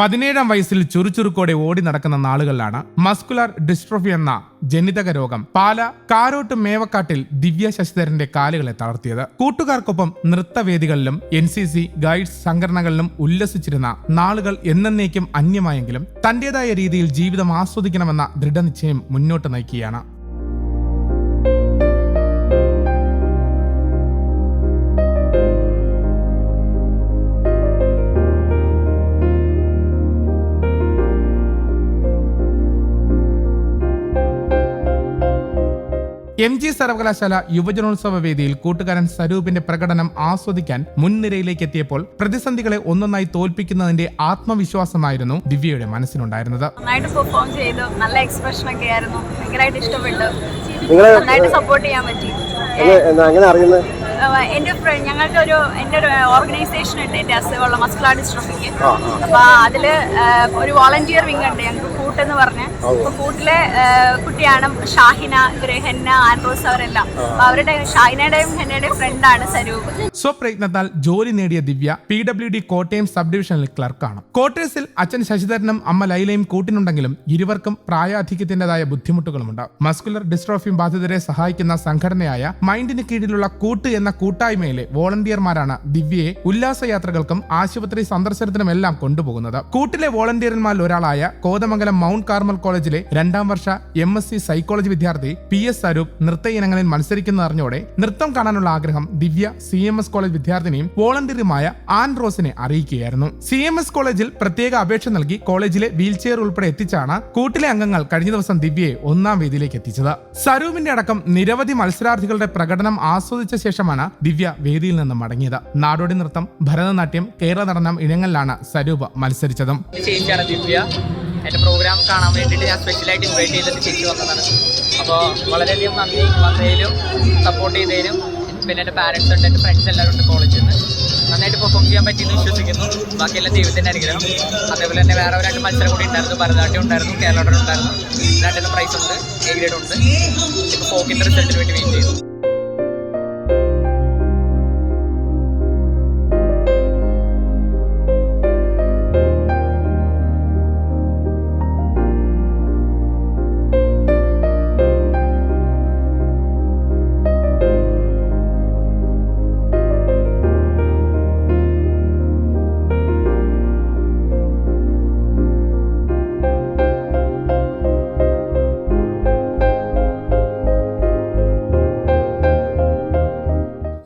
പതിനേഴാം വയസ്സിൽ ചുറുചുറുക്കോടെ ഓടി നടക്കുന്ന നാളുകളിലാണ് മസ്കുലർ ഡിസ്ട്രോഫി എന്ന ജനിതക രോഗം പാല കാരോട്ട് മേവക്കാട്ടിൽ ദിവ്യ ശശിധരന്റെ കാലുകളെ തളർത്തിയത്. കൂട്ടുകാർക്കൊപ്പം നൃത്തവേദികളിലും എൻ സി സി ഗൈഡ്സ് സംഘടനകളിലും ഉല്ലസിച്ചിരുന്ന നാളുകൾ എന്നേക്കും അന്യമായെങ്കിലും തന്റേതായ രീതിയിൽ ജീവിതം ആസ്വദിക്കണമെന്ന ദൃഢനിശ്ചയം മുന്നോട്ട് നയിക്കുകയാണ്. എം ജി സർവകലാശാല യുവജനോത്സവ വേദിയിൽ കൂട്ടുകാരൻ സ്വരൂപിന്റെ പ്രകടനം ആസ്വദിക്കാൻ മുൻനിരയിലേക്ക് എത്തിയപ്പോൾ പ്രതിസന്ധികളെ ഒന്നൊന്നായി തോൽപ്പിക്കുന്നതിന്റെ ആത്മവിശ്വാസമായിരുന്നു ദിവ്യയുടെ മനസ്സിലുണ്ടായിരുന്നത്. നന്നായിട്ട് പെർഫോം ചെയ്തു. നല്ല എക്സ്പ്രഷൻ ഒക്കെ ആയിരുന്നു. ഭയങ്കരമായിട്ട് ഇഷ്ടപ്പെട്ടു. നന്നായിട്ട് സപ്പോർട്ട് ചെയ്യാൻ പറ്റി. എന്റെ ഫ്രണ്ട് ഞങ്ങൾക്ക് ഒരു എന്റെ ഒരു ഓർഗനൈസേഷൻ ഉണ്ട് എന്റെ അസുഖമുള്ള മസ്കുലാർ ഡിസ്ട്രോഫിക്ക് അപ്പൊ അതിൽ ഒരു വോളണ്ടിയർ വിങ് ഉണ്ട് ഞങ്ങൾക്ക് കൂട്ടെന്ന് പറഞ്ഞ്. അപ്പൊ കൂട്ടിലെ കുട്ടിയാണ് ഷാഹിന ഇവർ ഹെന്ന ആൻഡ്രോസ് അവരെല്ലാം. അപ്പൊ അവരുടെ ഷാഹിനയുടെയും ഹെന്നയുടെയും ഫ്രണ്ടാണ് സരൂപ്. സ്വപ്രയത്നത്താൽ ജോലി നേടിയ Divya P W D Kottayam sub ഡിവിഷനിൽ ക്ലർക്കാണ്. ക്വാർട്ടേഴ്സിൽ അച്ഛൻ ശശിധരനും അമ്മ ലൈലയും കൂട്ടിനുണ്ടെങ്കിലും ഇരുവർക്കും പ്രായാധിക്യത്തിന്റേതായ ബുദ്ധിമുട്ടുകളുമുണ്ട്. മസ്കുലർ ഡിസ്ട്രോഫിയും ബാധിതരെ സഹായിക്കുന്ന സംഘടനയായ മൈൻഡിന് കീഴിലുള്ള കൂട്ട് എന്ന കൂട്ടായ്മയിലെ വോളണ്ടിയർമാരാണ് ദിവ്യയെ ഉല്ലാസയാത്രകൾക്കും ആശുപത്രി സന്ദർശനത്തിനുമെല്ലാം കൊണ്ടുപോകുന്നത്. കൂട്ടിലെ വോളണ്ടിയർമാരിൽ ഒരാളായ കോതമംഗലം മൗണ്ട് കാർമൽ കോളേജിലെ രണ്ടാം വർഷ എം എസ് സി സൈക്കോളജി വിദ്യാർത്ഥി പി എസ് സ്വരൂപ് നൃത്ത ഇനങ്ങളിൽ മത്സരിക്കുന്നതറിഞ്ഞോടെ നൃത്തം കാണാനുള്ള ആഗ്രഹം Divya C M S college വിദ്യാർത്ഥിനിയും വോളണ്ടിയറുമായ ആൻ റോസിനെ അറിയിക്കുകയായിരുന്നു. സി എം എസ് കോളേജിൽ പ്രത്യേക അപേക്ഷ നൽകി കോളേജിലെ വീൽചെയർ ഉൾപ്പെടെ എത്തിച്ചാണ് കൂട്ടിലെ അംഗങ്ങൾ കഴിഞ്ഞ ദിവസം ദിവ്യയെ ഒന്നാം വേദിയിലേക്ക് എത്തിച്ചത്. സരൂപിന്റെ അടക്കം നിരവധി മത്സരാർത്ഥികളുടെ പ്രകടനം ആസ്വദിച്ച ശേഷമാണ് ദിവ്യ വേദിയിൽ നിന്ന് മടങ്ങിയത്. നാടോടി നൃത്തം ഭരതനാട്യം കേരള നടനം ഇനങ്ങളിലാണ് സരൂപ് മത്സരിച്ചതും. എന്റെ പ്രോഗ്രാം കാണാൻ വേണ്ടിയിട്ട് ഞാൻ സ്പെഷ്യലായിട്ട് ഇൻവൈറ്റ് ചെയ്തിട്ട് ചേച്ചി വന്നതാണ്. അപ്പോൾ വളരെയധികം നന്ദി വന്നതിലും സപ്പോർട്ട് ചെയ്തതിലും. പിന്നെ എന്റെ പാരൻസ് ഉണ്ട് എന്റെ ഫ്രണ്ട്സ് എല്ലാവരും ഉണ്ട് കോളേജിൽ നിന്ന് നന്നായിട്ട് പെർഫോം ചെയ്യാൻ പറ്റിയെന്ന് വിശ്വസിക്കുന്നു. ബാക്കിയെല്ലാം ദൈവത്തിന്റെ അനുഗ്രഹം. അതേപോലെ തന്നെ വേറെ രണ്ട് മത്സരം കൂടി ഉണ്ടായിരുന്നു. ഭരതനാട്യം ഉണ്ടായിരുന്നു കേരള ഉണ്ടായിരുന്നു. രണ്ടിനും പ്രൈസ് ഉണ്ട് എ ഗ്രേഡ് ഉണ്ട്. ഇപ്പോൾ ഫോക്കിന്റെ റിസൾട്ടിന് വേണ്ടി വെയിറ്റ് ചെയ്യുന്നു